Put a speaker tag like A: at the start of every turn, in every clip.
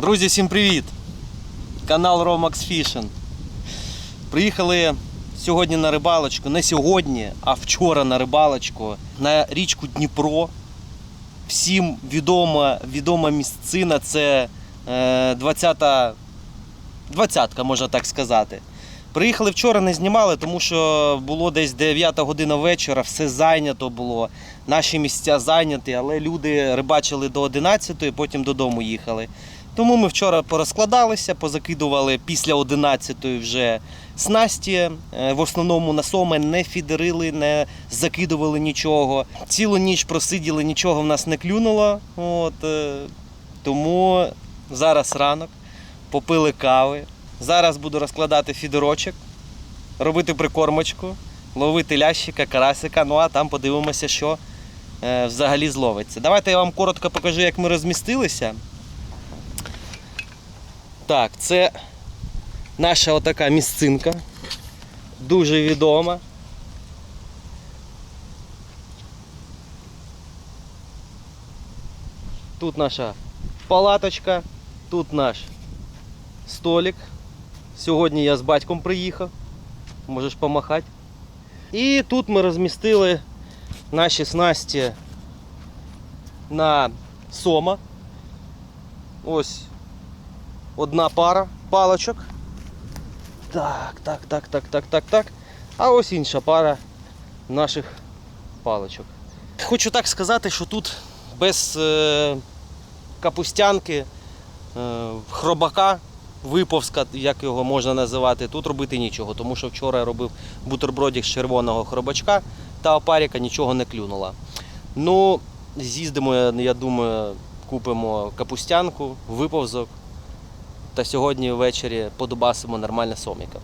A: Друзі, всім привіт! Канал Romax Fishing. Приїхали сьогодні на рибалочку. Не сьогодні, а вчора на рибалочку на річку Дніпро. Всім відома, відома місцина це е, 20-та, 20-ка, можна так сказати. Приїхали вчора, не знімали, тому що було десь 9 година вечора, все зайнято було. Наші місця зайняті, але люди рибачили до 11-ї, потім додому їхали. Тому ми вчора порозкладалися, позакидували після 11 вже снасті. Е, В основному на соми не фідерили, не закидували нічого. Цілу ніч просиділи, нічого в нас не клюнуло. От, е, тому зараз ранок, попили кави. Зараз буду розкладати фідерочок, робити прикормочку, ловити лящика, карасика. Ну а там подивимося, що е, взагалі зловиться. Давайте я вам коротко покажу, як ми розмістилися. Так, це наша отака місцинка. Дуже відома. Тут наша палаточка, тут наш столик. Сьогодні я з батьком приїхав. Можеш помахати. І тут ми розмістили наші снасті на сома. Ось одна пара палочок. Так, так, так, так, так, так, так. А ось інша пара наших палочок. Хочу так сказати, що тут без е, капустянки, е, хробака, виповзка, як його можна називати, тут робити нічого, тому що вчора я робив бутербродик з червоного хробачка та опаріка нічого не клюнула. Ну, з'їздимо, я думаю, купимо капустянку, виповзок. Та сьогодні ввечері подубасимо нормальне соміка.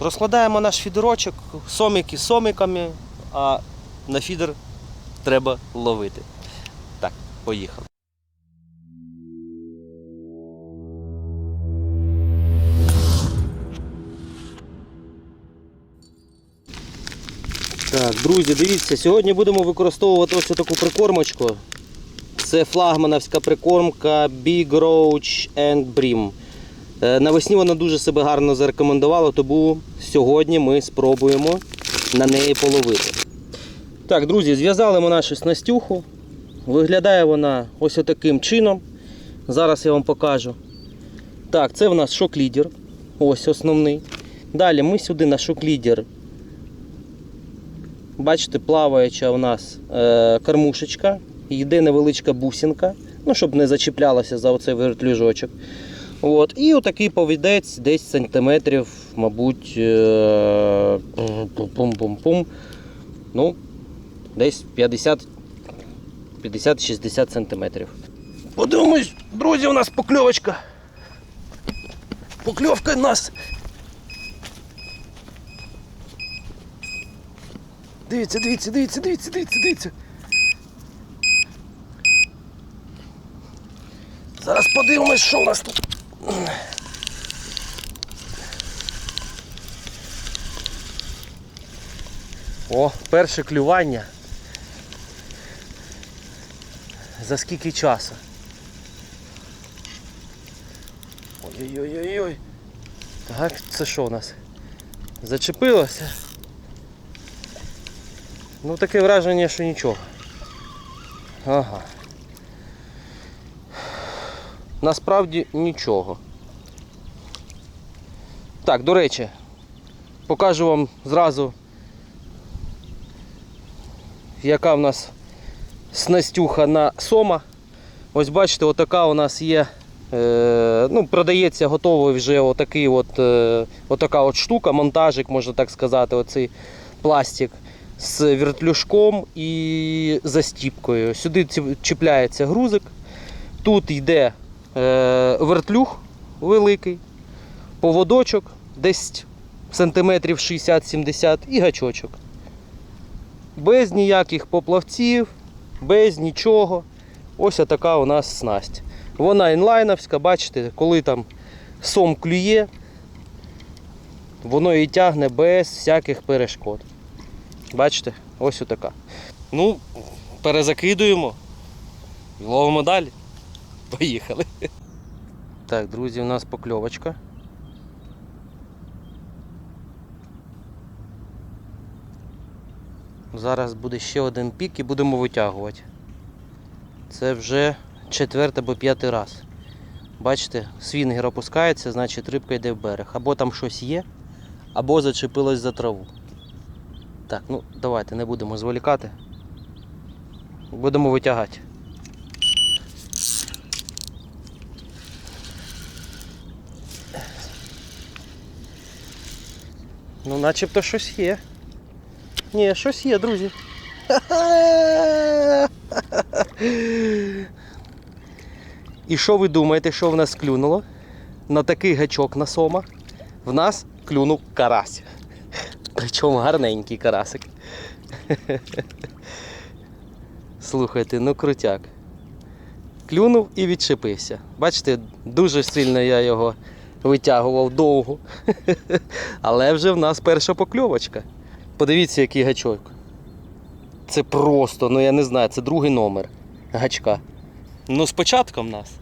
A: Розкладаємо наш фідерочок, соміки соміками, а на фідер треба ловити. Так, поїхали. Так, друзі, дивіться, сьогодні будемо використовувати ось таку прикормочку. Це флагмановська прикормка Big Roach and Brim. Е, Навесні вона дуже себе гарно зарекомендувала, тому сьогодні ми спробуємо на неї половити. Так, друзі, зв'язали ми нашу снастюху. Виглядає вона ось таким чином. Зараз я вам покажу. Так, це в нас шок-лідер. Ось основний. Далі ми сюди на шок-лідер. Бачите, плаваюча у нас е, кормушечка. Йде невеличка бусинка, ну, щоб не зачіплялося за оцей вертлюжочок. От. І отакий повідець десь сантиметрів, мабуть, е, пум-пум-пум. Ну, десь 50 50-60 сантиметрів. Подивимось, друзі, у нас покльовочка. Покльовка у нас. Дивіться, дивіться, дивіться, дивіться, дивіться, дивіться. Зараз подивимось, що у нас тут. О, перше клювання. За скільки часу? Ой-ой-ой-ой. Так, це що у нас? Зачепилося? Ну таке враження, що нічого. Ага. Насправді нічого. Так, до речі, покажу вам зразу, яка в нас снастюха на сома. Ось бачите, отака у нас є. Е, ну, продається готовий вже отакий от, е, отака от штука, монтажик, можна так сказати, оцей пластик з вертлюжком і застіпкою. Сюди чіпляється грузик. Тут йде вертлюг великий, поводочок, десь сантиметрів 60-70 і гачочок. Без ніяких поплавців, без нічого. Ось така у нас снасть. Вона інлайновська, бачите, коли там сом клює, воно її тягне без всяких перешкод. Бачите, ось отака. Ну, перезакидуємо і ловимо далі. Поїхали. Так, друзі, у нас покльовочка. Зараз буде ще один пік і будемо витягувати. Це вже четвертий або п'ятий раз. Бачите, свінгер опускається, значить рибка йде в берег. Або там щось є, або зачепилось за траву. Так, ну давайте не будемо зволікати. Будемо витягати. Ну, начебто щось є. Ні, щось є, друзі. І що ви думаєте, що в нас клюнуло? На такий гачок на сома в нас клюнув карась. Причому гарненький карасик. Слухайте, ну крутяк. Клюнув і відчепився. Бачите, дуже сильно я його витягував довго. Але вже в нас перша покльовочка. Подивіться, який гачок. Це просто, ну я не знаю, це другий номер гачка. Ну, з початком нас.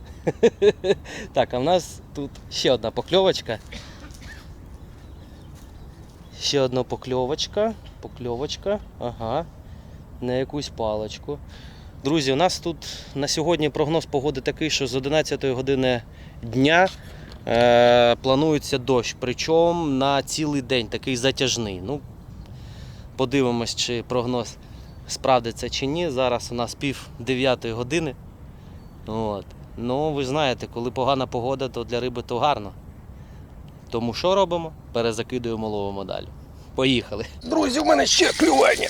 A: Так, а в нас тут ще одна покльовочка. Ще одна покльовочка. Покльовочка. Ага. На якусь паличку. Друзі, у нас тут на сьогодні прогноз погоди такий, що з 11 години дня планується дощ. Причому на цілий день такий затяжний. Ну, подивимось, чи прогноз справдиться чи ні. Зараз у нас пів дев'ятої години. От. Ну, ви знаєте, коли погана погода, то для риби то гарно. Тому що робимо? Перезакидуємо ловимо далі. Поїхали. Друзі, у мене ще клювання.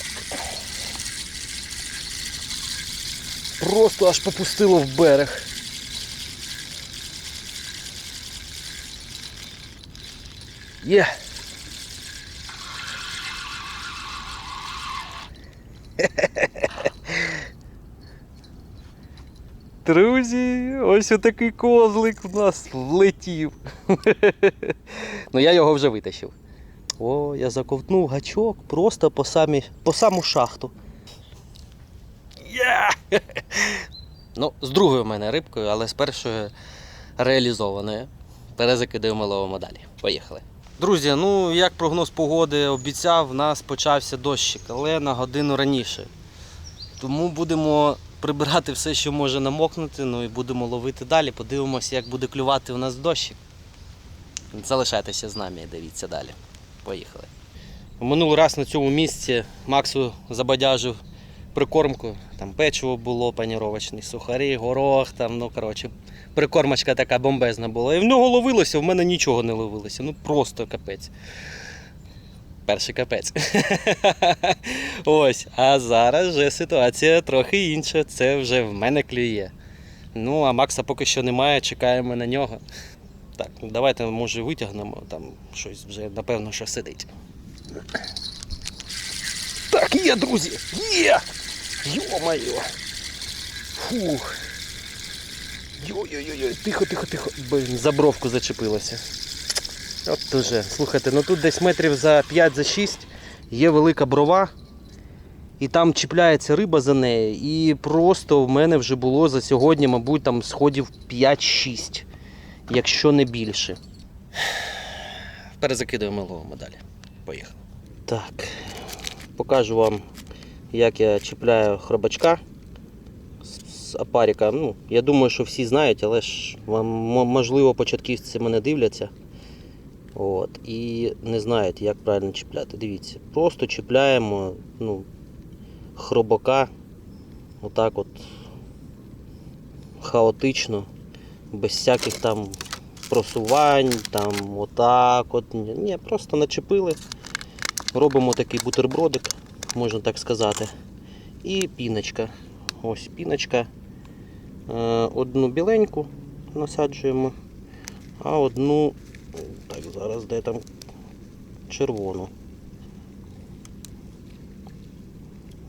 A: Просто аж попустило в берег. Є. Друзі, ось отакий козлик в нас влетів. ну я його вже витащив. О, я заковтнув гачок просто по, самі, по саму шахту. Є! ну, з другою в мене рибкою, але з першою реалізованою. Перезакидаємо ловимо далі. Поїхали. Друзі, ну як прогноз погоди обіцяв, в нас почався дощик, але на годину раніше. Тому будемо прибирати все, що може намокнути, ну і будемо ловити далі. Подивимося, як буде клювати у нас дощик. Залишайтеся з нами і дивіться далі. Поїхали. Минулий раз на цьому місці Максу забадяжив прикормку. Там печиво було паніровочне, сухарі, горох, там, ну коротше, прикормочка така бомбезна була. І в нього ловилося, в мене нічого не ловилося. Ну просто капець. Перший капець. Ось, а зараз вже ситуація трохи інша. Це вже в мене клює. Ну, а Макса поки що немає, чекаємо на нього. Так, ну давайте, може, витягнемо, там щось вже, напевно, що сидить. Так, є, друзі! Є! Йо-моє! Фух. Йой-йой-йой, тихо, тихо, тихо. Блін, за бровку зачепилося. От уже. Слухайте, ну тут десь метрів за 5 за 6 є велика брова. І там чіпляється риба за неї. І просто в мене вже було за сьогодні, мабуть, там сходів 5-6, якщо не більше. Перезакидуємо ловимо далі. Поїхали. Так, покажу вам, як я чіпляю хробачка з- апаріка. Ну, я думаю, що всі знають, але ж вам, можливо початківці мене дивляться. От, і не знають, як правильно чіпляти. Дивіться, просто чіпляємо ну, хробака отак от хаотично, без всяких там просувань, там отак от. Ні, просто начепили. Робимо такий бутербродик, можна так сказати. І піночка. Ось піночка. Е, Одну біленьку насаджуємо, а одну так, зараз де там червону.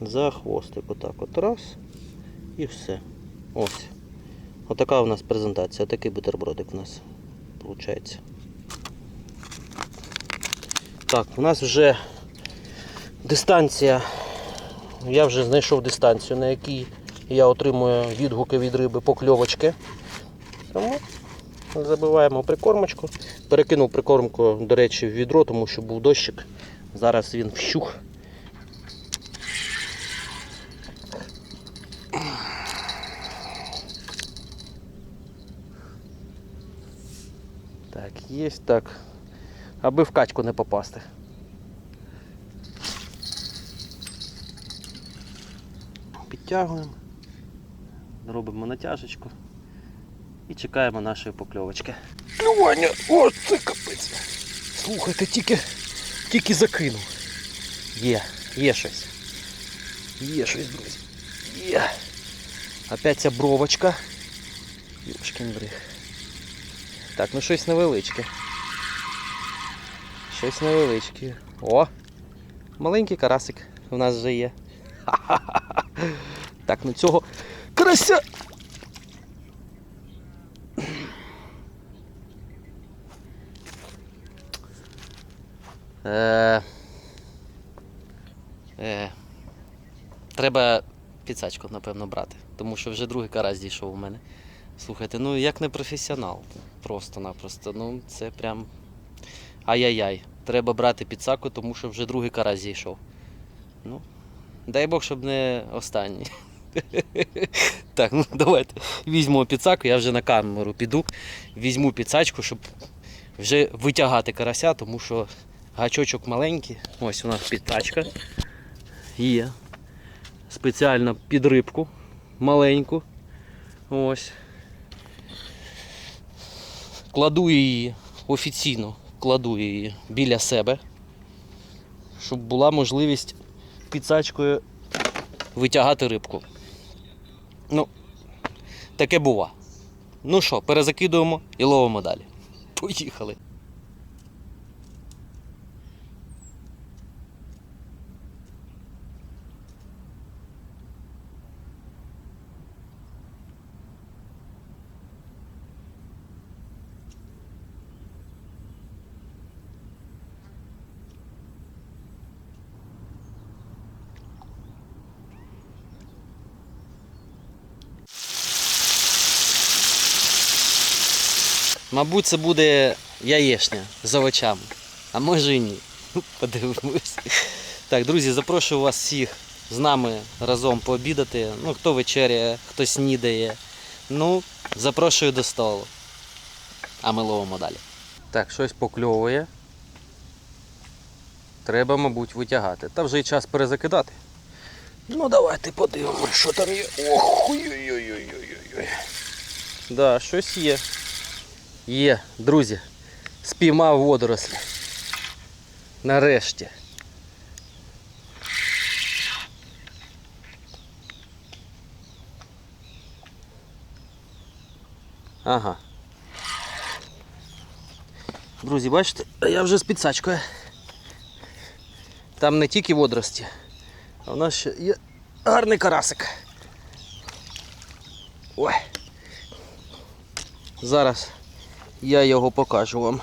A: За хвостик отак от раз і все. Ось. Отака у нас презентація, такий бутербродик у нас виходить. Так, у нас вже дистанція. Я вже знайшов дистанцію, на якій я отримую відгуки від риби покльовочки. Тому забиваємо прикормочку. Перекинув прикормку, до речі, в відро, тому що був дощик. Зараз він вщух. Так, є так. Аби в качку не попасти. Підтягуємо, робимо натяжечку і чекаємо нашої покльовочки. Клювання! О, це капець! Слухайте, тільки, тільки закинув. Є, є щось. Є щось, друзі. Є. Опять ця бровочка. Юшкін бриг. Так, ну щось невеличке. Щось невеличке. О! Маленький карасик у нас вже є. Ха-ха-ха. Так, ну цього карася. Е, е, треба підсачку, напевно, брати, тому що вже другий карась дійшов у мене. Слухайте, ну як не професіонал, просто-напросто. Ну, це прям ай-яй-яй. Треба брати підсаку, тому що вже другий карась зійшов. Ну, дай Бог, щоб не останній. Так, ну давайте візьмемо підсаку, я вже на камеру піду, візьму підсачку, щоб вже витягати карася, тому що гачочок маленький. Ось у нас підтачка. Є. Спеціально під рибку маленьку. Ось. Кладу її офіційно, кладу її біля себе, щоб була можливість підсачкою витягати рибку. Ну, таке бува. Ну що, перезакидуємо і ловимо далі. Поїхали. Мабуть, це буде яєшня з овочами. А може і ні. Подивимось. Так, друзі, запрошую вас всіх з нами разом пообідати. Ну, хто вечеряє, хто снідає. Ну, запрошую до столу. А ми ловимо далі. Так, щось покльовує. Треба, мабуть, витягати. Та вже й час перезакидати. Ну, давайте подивимось, що там є. Ох, ой-ой-ой-ой-ой-ой. Да, щось є. Є, друзі, спіймав водорослі. Нарешті. Ага. Друзі, бачите, я вже з підсачкою. Там не тільки водорості, а у нас ще є гарний карасик. Ой. Зараз я його покажу вам.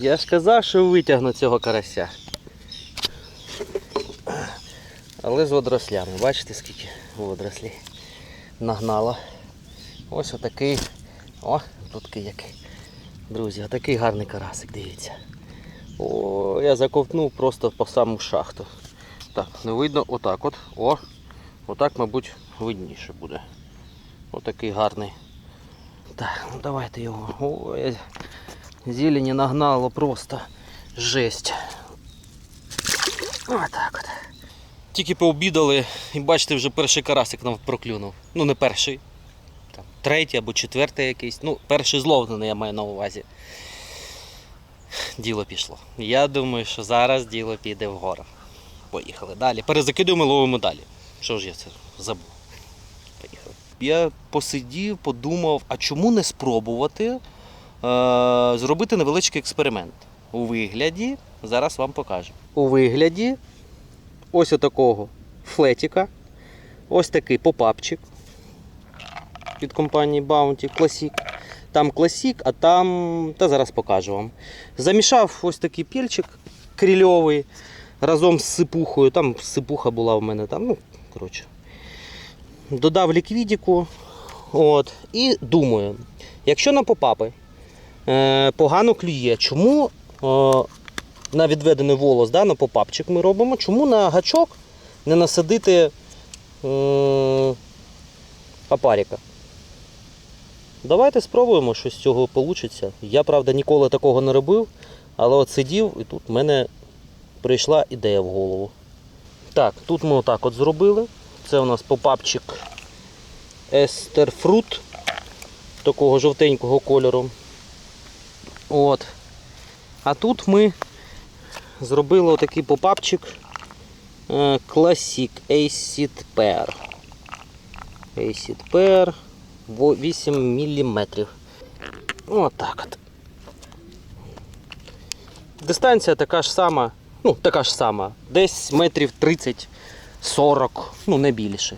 A: Я ж казав, що витягну цього карася. Але з водорослями. Бачите, скільки водорослей нагнало. Ось отакий. О, тут який. Друзі, отакий гарний карасик, дивіться. О, я заковтнув просто по саму шахту. Так, не видно отак от. О, отак, мабуть, видніше буде. Отакий гарний. Так, ну давайте його. Ой, зелені нагнало просто жесть. Отак от. Тільки пообідали і бачите, вже перший карасик нам проклюнув. Ну не перший. Там, третій або четвертий якийсь. Ну, перший зловлений я маю на увазі. Діло пішло. Я думаю, що зараз діло піде вгору. Поїхали далі. Перезакидуємо, ловимо далі. Що ж я це забув? Я посидів, подумав, а чому не спробувати е, зробити невеличкий експеримент. У вигляді, зараз вам покажу. У вигляді ось отакого флетіка, ось такий попапчик від компанії Bounty Classic. Там Classic, а там. Та зараз покажу вам. Замішав ось такий пільчик крильовий разом з сипухою. Там сипуха була в мене там. Ну, коротше. Додав ліквідіку. От, і думаю, Якщо на попапи е, погано клює, чому е, на відведений волос, да, на попапчик ми робимо, чому на гачок не насадити е, опаріка? Давайте спробуємо, що з цього вийде. Я, правда, ніколи такого не робив, але от сидів і тут в мене прийшла ідея в голову. Так, тут ми отак от зробили. Це у нас попапчик Естерфрут такого жовтенького кольору. От. А тут ми зробили отакий попапчик е, Classic Acid Pear. Acid Pear 8 мм. Отак от. Дистанція така ж сама, ну, така ж сама, десь метрів 30-40, ну не більше.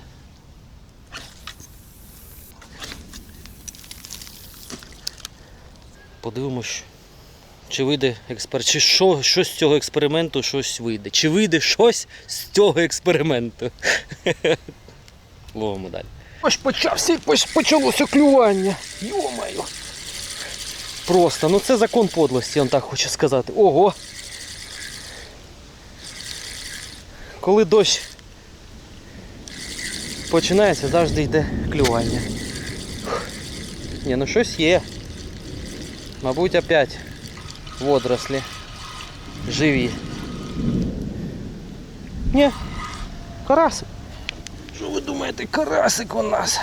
A: Подивимось, чи вийде експеримент, чи що, що з цього експерименту щось вийде. Чи вийде щось з цього експерименту. Ловимо далі.
B: Ось почався, ось почалося клювання. Йомаю.
A: Просто, ну це закон подлості, я вам так хочу сказати. Ого! Коли дощ починається, завжди йде клювання. Ні, ну щось є. Мабуть, опять водорослі. Живі. Ні, карасик. Що ви думаєте, карасик у нас?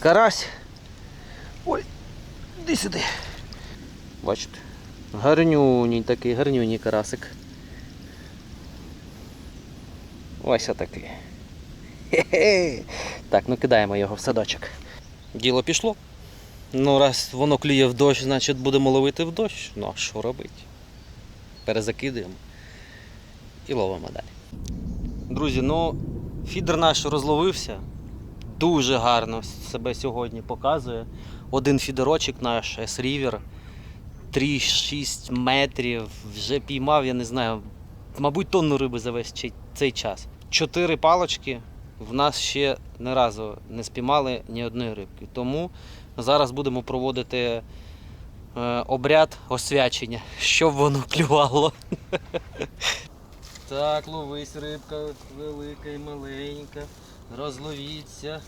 A: Карась. Ой, іди сюди. Бачите? Гарнюній такий, гарнюній карасик. Ось отакий. Так, ну кидаємо його в садочок. Діло пішло. Ну, раз воно клює в дощ, значить будемо ловити в дощ. Ну а що робити? Перезакидуємо і ловимо далі. Друзі, ну фідер наш розловився. Дуже гарно себе сьогодні показує. Один фідерочок наш S-River. 3-6 метрів. Вже піймав, я не знаю, мабуть, тонну риби за весь цей час. Чотири палочки в нас ще не разу не спіймали ні одної рибки. Тому зараз будемо проводити е, обряд освячення, щоб воно клювало. Так, ловись рибка велика і маленька. Розловіться,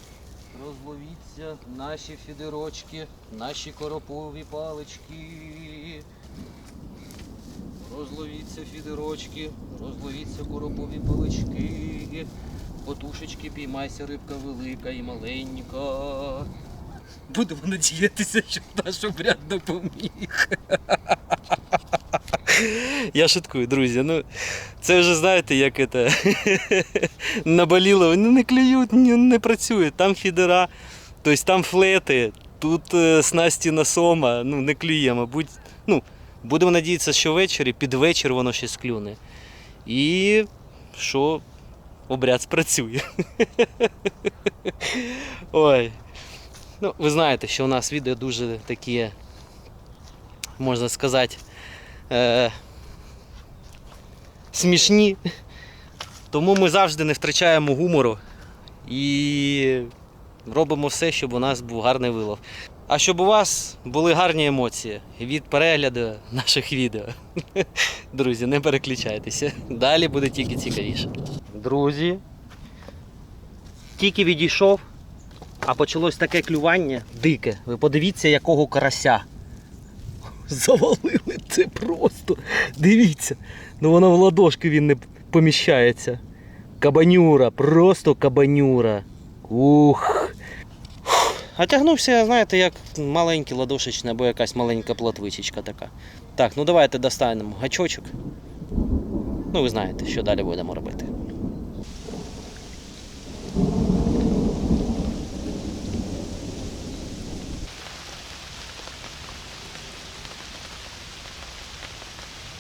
A: розловіться наші фідерочки, наші коропові палички. Розловіться фідерочки, розловіться коропові палички. Потушечки, піймайся, рибка велика і маленька. Будемо надіятися, що наш обряд допоміг. Я шуткую, друзі. Ну, це вже знаєте, як це наболіло. Вони не клюють, не, не працюють. Там фідера, тобто там флети, тут е, снасті на сома, ну не клює, мабуть. Ну, будемо надіятися, що ввечері, під вечір воно щось клюне. І що обряд спрацює. Ой. Ну, ви знаєте, що у нас відео дуже такі, можна сказати, е, смішні. Тому ми завжди не втрачаємо гумору і робимо все, щоб у нас був гарний вилов. А щоб у вас були гарні емоції від перегляду наших відео. Друзі, не переключайтеся. Далі буде тільки цікавіше. Друзі, тільки відійшов, а почалось таке клювання дике. Ви подивіться, якого карася. Завалили це просто. Дивіться. Ну воно в ладошки він не поміщається. Кабанюра, просто кабанюра. Ух. А тягнувся, знаєте, як маленький ладошечний або якась маленька плотвичечка така. Так, ну давайте достанемо гачочок. Ну, ви знаєте, що далі будемо робити.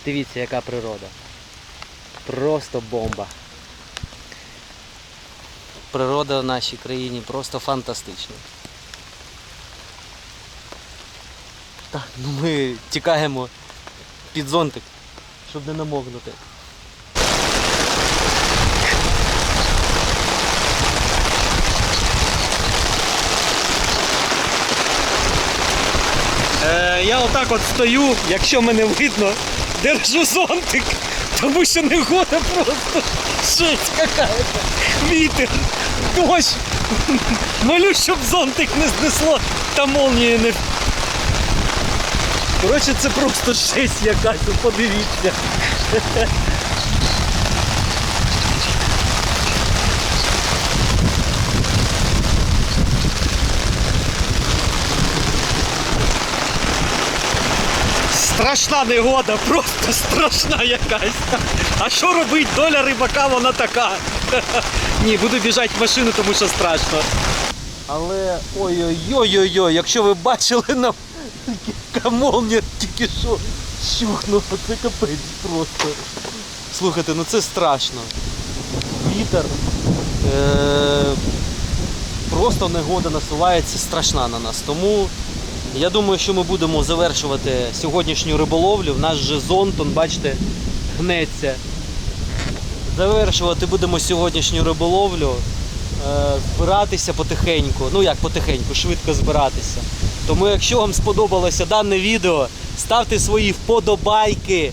A: Дивіться, яка природа. Просто бомба. Природа в нашій країні просто фантастична. Так, ну ми тікаємо під зонтик, щоб не намокнути. я отак от стою, якщо мене видно, держу зонтик, тому що негода просто жесть какая-то. Вітер, дощ. Молю, щоб зонтик не знесло та молнії не. Коротше, це просто жесть якась, подивіться. Страшна негода, просто страшна якась. А що робить? Доля рибака, вона така. Ні, буду біжати в машину, тому що страшно. Але ой-ой-ой-ой-ой, якщо ви бачили на яка молнія тільки що щухнула, це капець просто. Слухайте, ну це страшно. Вітер. Е- просто негода насувається страшна на нас. Тому я думаю, що ми будемо завершувати сьогоднішню риболовлю. В нас же зонт, он, бачите, гнеться. Завершувати будемо сьогоднішню риболовлю, е, збиратися потихеньку. Ну як потихеньку, швидко збиратися. Тому, якщо вам сподобалося дане відео, ставте свої вподобайки,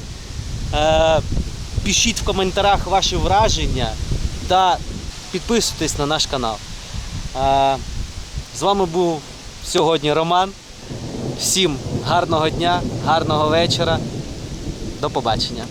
A: е, пишіть в коментарях ваші враження та підписуйтесь на наш канал. Е, з вами був сьогодні Роман. Всім гарного дня, гарного вечора. До побачення.